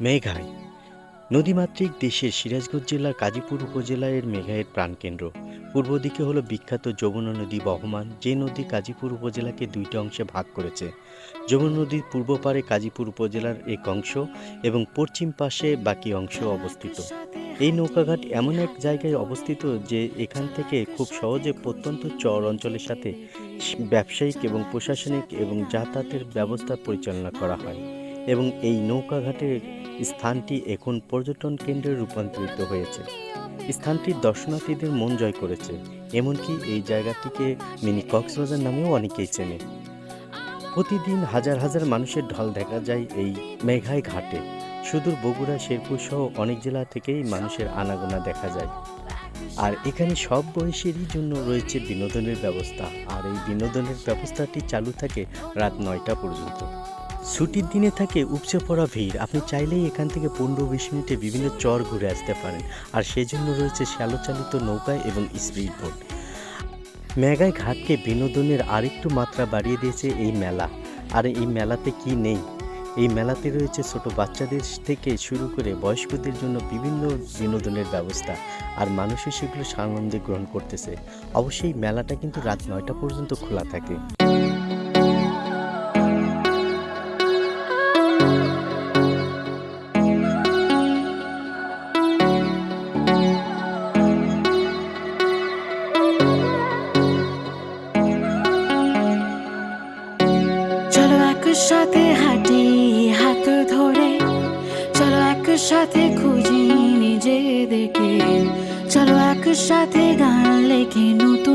মেঘাই, নদীমাতৃক দেশের সিরাজগঞ্জ জেলার কাজীপুর উপজেলার মেঘাইয়ের প্রাণকেন্দ্র। পূর্ব দিকে হলো বিখ্যাত যমুনা নদী বহমান, যে নদী কাজীপুর উপজেলাকে দুইটি অংশে ভাগ করেছে। যমুনা নদীর পূর্ব পারে কাজীপুর উপজেলার এক অংশ এবং পশ্চিম পাশে বাকি অংশ অবস্থিত। এই নৌকাঘাট এমন এক জায়গায় অবস্থিত যে এখান থেকে খুব সহজে প্রত্যন্ত চর অঞ্চলের সাথে ব্যবসায়িক এবং প্রশাসনিক এবং যাতায়াতের ব্যবস্থা পরিচালনা করা হয় এবং এই নৌকাঘাটের স্থানটি এখন পর্যটন কেন্দ্রে রূপান্তরিত হয়েছে। স্থানটি দর্শনার্থীদের মন জয় করেছে, এমনকি এই জায়গাটিকে মিনি কক্সবাজার নামেও অনেকেই চেনে। প্রতিদিন হাজার হাজার মানুষের ঢল দেখা যায় এই মেঘাই ঘাটে। সুদূর বগুড়া, শেরপুর সহ অনেক জেলা থেকেই মানুষের আনাগোনা দেখা যায়। আর এখানে সব বয়সেরই জন্য রয়েছে বিনোদনের ব্যবস্থা। আর এই বিনোদনের ব্যবস্থাটি চালু থাকে রাত নয়টা পর্যন্ত। ছুটির দিনে থাকে উপচে পড়া ভিড়। আপনি চাইলেই এখান থেকে পনেরো বিশ মিনিটে বিভিন্ন চর ঘুরে আসতে পারেন। আর সেজন্য রয়েছে শ্যালোচালিত নৌকা এবং স্পিড বোট। মেঘায় ঘাটকে বিনোদনের আরেকটু মাত্রা বাড়িয়ে দিয়েছে এই মেলা। আর এই মেলাতে কি নেই? এই মেলাতে রয়েছে ছোট বাচ্চাদের থেকে শুরু করে বয়স্কদের জন্য বিভিন্ন বিনোদনের ব্যবস্থা। আর মানুষও সেগুলো সানন্দে গ্রহণ করতেছে। অবশ্যই মেলাটা কিন্তু রাত নয়টা পর্যন্ত খোলা থাকে। একসাথে হাঁটি হাত ধরে। চলো একসাথে খুঁজি নিজেদেরকে। চলো একসাথে গান লেখে নতুন